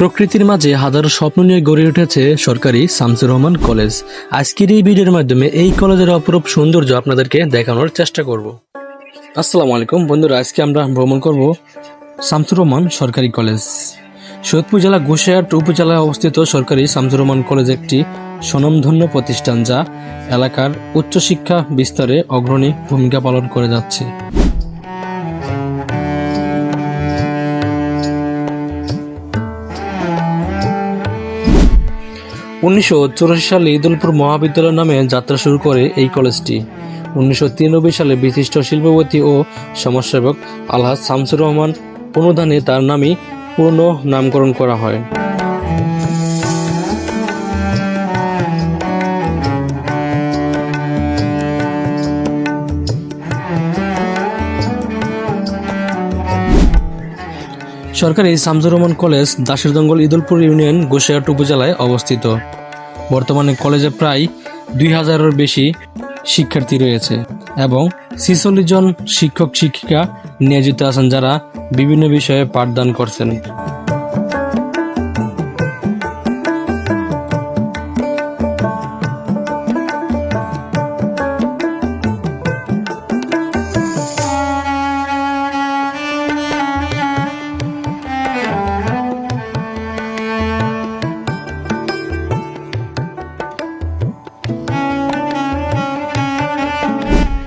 প্রকৃতির মাঝে হাজারো স্বপ্ন নিয়ে গড়ে উঠেছে সরকারি শামসুর রহমান কলেজ। আজকের এই ভিডিওর মাধ্যমে এই কলেজের অপরূপ সৌন্দর্য আপনাদেরকে দেখানোর চেষ্টা করব। আসসালামু আলাইকুম বন্ধুরা, আজকে আমরা ভ্রমণ করব শামসুর রহমান সরকারি কলেজ। সৈয়দপুর জেলা গোসাইহাট উপজেলায় অবস্থিত সরকারি শামসুর রহমান কলেজ একটি স্বনামধন্য প্রতিষ্ঠান যা এলাকার উচ্চশিক্ষা বিস্তারে অগ্রণী ভূমিকা পালন করে যাচ্ছে। উনিশশো চুরাশি সালে ঈদুলপুর মহাবিদ্যালয় নামে যাত্রা শুরু করে এই কলেজটি। উনিশশো তিরানব্বই সালে বিশিষ্ট শিল্পপতি ও সমাজসেবক আলহাজ শামসুর রহমান অনুদানে তার নামই পুরনো নামকরণ করা হয়। সরকারি শামসুর রহমান কলেজ, দাসের জঙ্গল ঈদুলপুর ইউনিয়ন গোসাইহাট উপজেলায় অবস্থিত। বর্তমানে কলেজে প্রায় দুই হাজারের বেশি শিক্ষার্থী রয়েছে এবং ছিচল্লিশ জন শিক্ষক শিক্ষিকা নিয়োজিত আছেন যারা বিভিন্ন বিষয়ে পাঠদান করছেন।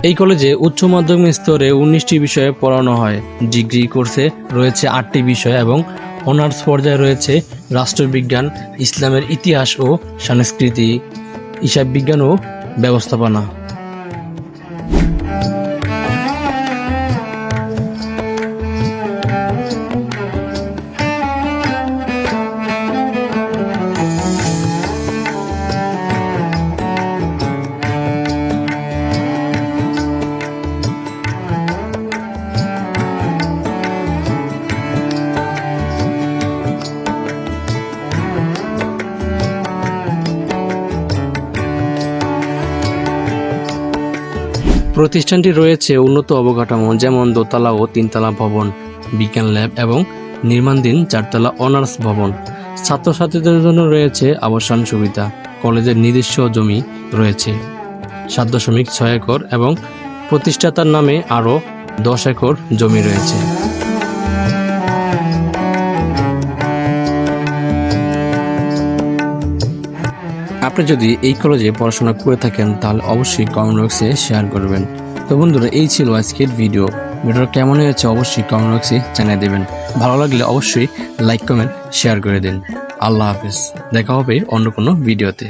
এই কলেজে উচ্চ মাধ্যমিক স্তরে উনিশটি বিষয়ে পড়ানো হয়। ডিগ্রি কোর্সে রয়েছে আটটি বিষয় এবং অনার্স পর্যায়ে রয়েছে রাষ্ট্রবিজ্ঞান, ইসলামের ইতিহাস ও সংস্কৃতি হিসাব বিজ্ঞান ও ব্যবস্থাপনা। প্রতিষ্ঠানটি রয়েছে উন্নত অবকাঠামো, যেমন দোতলা ও তিনতলা ভবন, বিজ্ঞান ল্যাব এবং নির্মাণধীন চারতলা অনার্স ভবন। ছাত্রছাত্রীদের জন্য রয়েছে আবাসন সুবিধা, কলেজের নিজস্ব জমি রয়েছে, সাত দশমিক ছয় একর এবং প্রতিষ্ঠাতার নামে আরও দশ একর জমি রয়েছে। আপনি যদি এই কলেজে পড়াশোনা করে থাকেন, তাহলে অবশ্যই কমেন্ট বক্সে শেয়ার করবেন। তো বন্ধুরা, এই ছিল আজকের ভিডিও ভিডিওটা কেমন হয়েছে অবশ্যই কমেন্ট বক্সে জানিয়ে দেবেন। ভালো লাগলে অবশ্যই লাইক কমেন্ট শেয়ার করে দিন। আল্লাহ হাফিজ। দেখা হবে অন্য কোনো ভিডিওতে